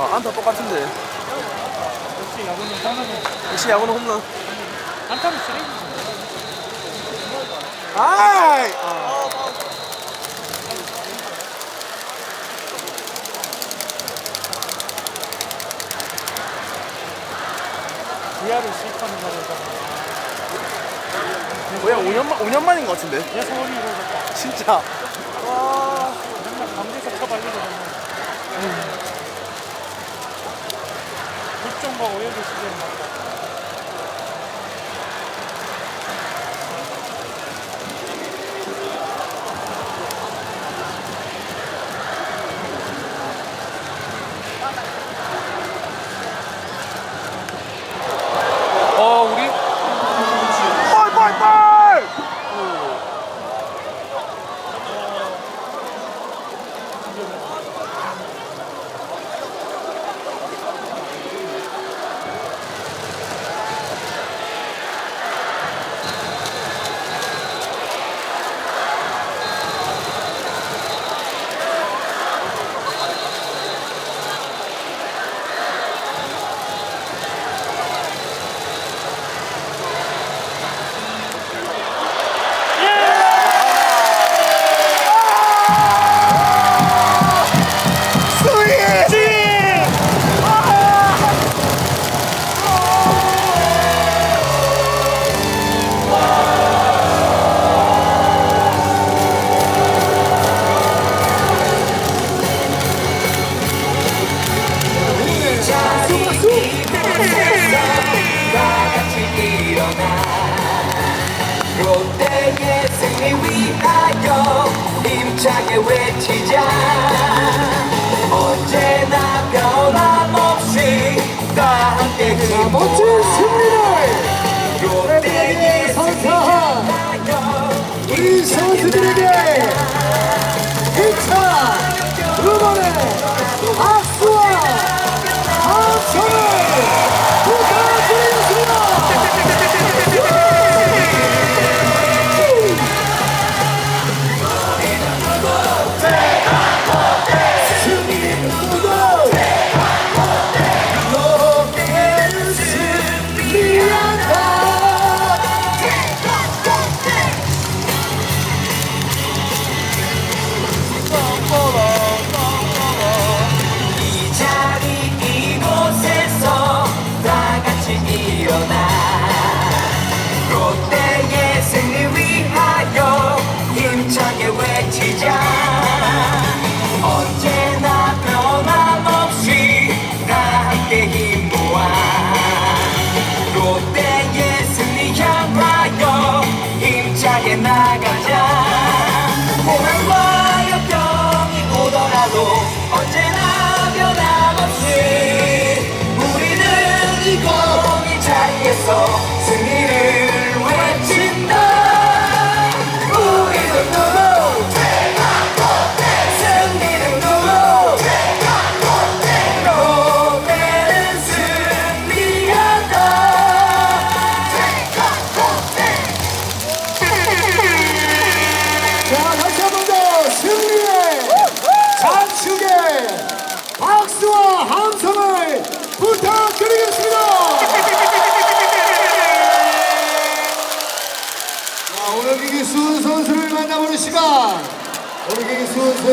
안타 똑같은데. 역시 야구는 하나는 역시 야구는 홈런. 안타는 쓰레기. 아이! 기아를 수입하는 자리에다가 뭐야, 5년, 만, 5년 만인 것 같은데. 내 소원이 이루어졌다. 진짜. 와. 맨날 감기에서 쳐발리거든 요. 국정과 오해를 맞다.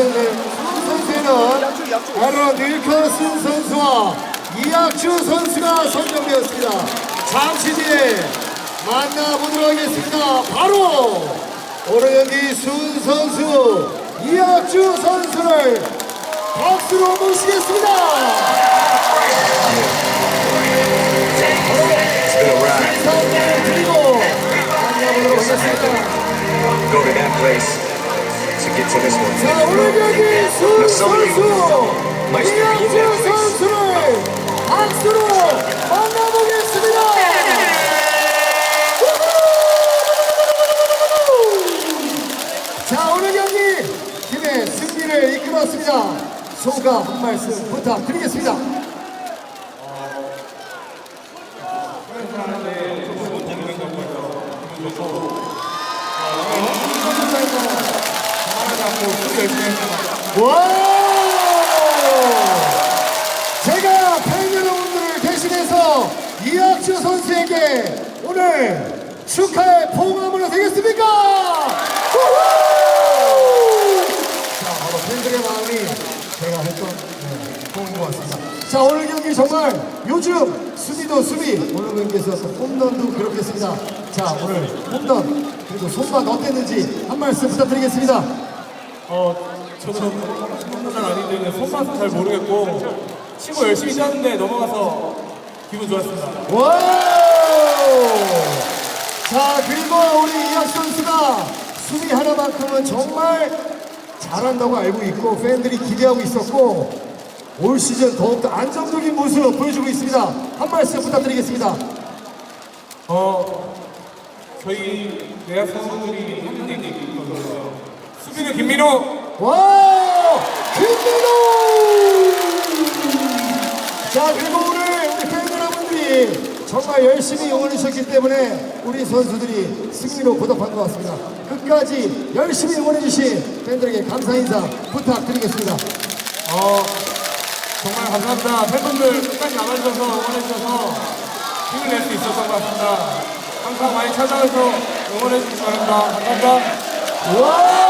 경기 수훈 선수, 수훈 선수에는 바로 닐커슨 선수와 이학주 선수가 선정되었습니다. 잠시 뒤에 만나보도록 하겠습니다. 바로 오늘 경기 수훈 선수, 이학주 선수를 박수로 모시겠습니다. 인사를 드리고 만나보도록 하겠습니다. 자, 오늘 경기 수훈 선수, 이학주 선수를 박수로 만나보겠습니다. 자, 오늘 경기 팀의 승리를 이끌었습니다. 소감 한 말씀 부탁드리겠습니다. 와! 제가 이학주 선수에게 오늘 축하의 포옹함으로 되겠습니까? 우후! 자, 바로 팬들의 마음이 제가 했던 네, 포옹인 것 같습니다. 자, 오늘 경기 정말 요즘 수비도 수비, 오늘 경기에서 또 홈런도 그렇겠습니다. 자, 오늘 홈런, 그리고 손맛 어땠는지 한 말씀 부탁드리겠습니다. 어, 저도 홈런은 아닌데 손맛은 잘 모르겠고 치고 열심히 쳤는데 넘어가서 기분 좋았습니다. 와우! 자, 그리고 우리 이학 선수가 수비 하나만큼은 정말 잘한다고 알고 있고 팬들이 기대하고 있었고 올 시즌 더욱더 안정적인 모습 보여주고 있습니다. 한 말씀 부탁드리겠습니다. 어, 저희 내학 선수들이 하는 얘기 있거든요. 수비는 김민호, 와우! 김민호! 자, 그리고 오늘 우리 팬 여러분들이 정말 열심히 응원해 주셨기 때문에 우리 선수들이 승리로 보답한 것 같습니다. 끝까지 열심히 응원해 주신 팬들에게 감사 인사 부탁드리겠습니다. 어, 정말 감사합니다. 팬분들 끝까지 남아주셔서 응원해주셔서 힘을 낼 수 있었던 것 같습니다. 항상 많이 찾아와서 응원해주시기 바랍니다. 감사합니다. 와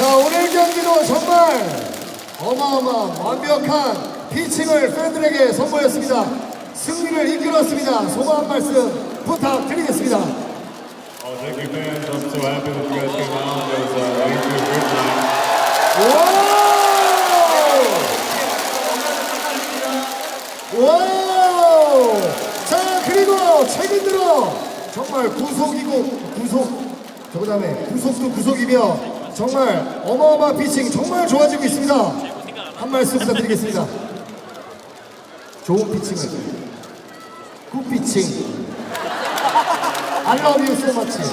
자 오늘 경기도 정말 어마어마한 완벽한 피칭을 팬들에게 선보였습니다. 승리를 이끌었습니다. 소감 한 말씀 부탁드리겠습니다. Oh, thank you, fans. I'm so happy that you guys came out. It was uh, really good, great night. 와우! 와우! 자 그리고 최근 들어 정말 구속이고 구속 그 다음에 구속도 구속이며 정말 어마어마한 피칭 정말 좋아지고 있습니다. 한 말씀 부탁드리겠습니다. 좋은 피칭을 굿 피칭 I love you so much. Uh,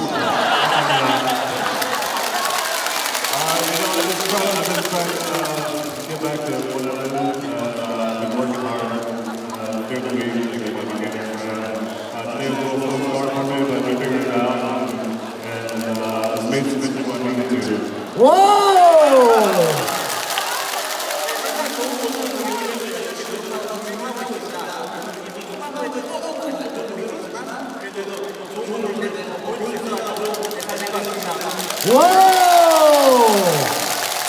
you know, I've been trying, I've been trying to uh, get back to what I did. Uh, I've been working hard uh, during the week 와우! 와우!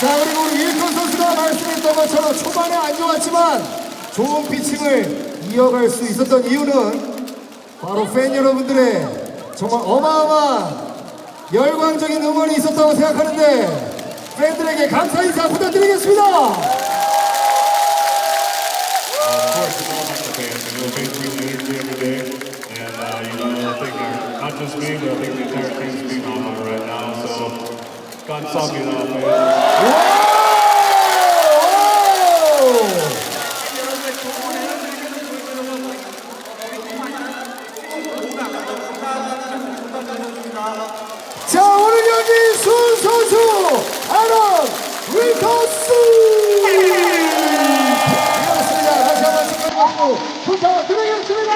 자, 그리고 우리 일톤 선수가 말씀했던 것처럼 초반에 안 좋았지만 좋은 피칭을 이어갈 수 있었던 이유는 바로 팬 여러분들의 정말 어마어마한 열광적인 응원이 있었다고 생각하는데 팬들에게 감사 인사 부탁드리겠습니다. About the fans. You know, fans bring the energy every day. And, uh, you know, I think uh, not just me, but I think the entire team's being on it right now. So, God saw me now, man. 와우! 자 오늘 경기 순 선수 아론 위터스 이었습니다 다시 한번 축하 박수 부탁드리겠습니다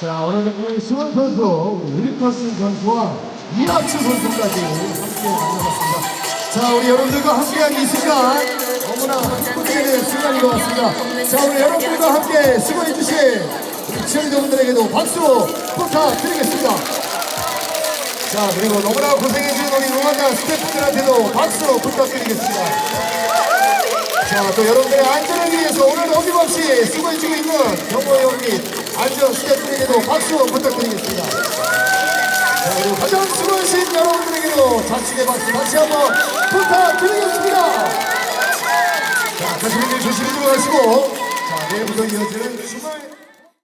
자 오늘 수원 선수 우리 위터스 선수와 이학주 선수까지 함께 만나봤습니다. 자 우리 여러분들과 함께한 이 순간 너무나 기쁘게 순간인 것 같습니다. 자 우리 여러분들과 함께 수고해주신 우리 치어리더분들에게도 박수 부탁드리겠습니다. 자, 그리고 너무나 고생해준 우리 응원단 스태프들한테도 박수 부탁드리겠습니다. 자, 또 여러분들의 안전을 위해서 오늘 어김없이 수고해주고 있는 경호원 및 안전 스태프들에게도 박수 부탁드리겠습니다. 자, 그리고 가장 수고하신 여러분들에게도 자축의 박수 다시 한번 부탁드리겠습니다. 자, 길 조심히 들어가시고, 자, 내일부터 이어지는 주말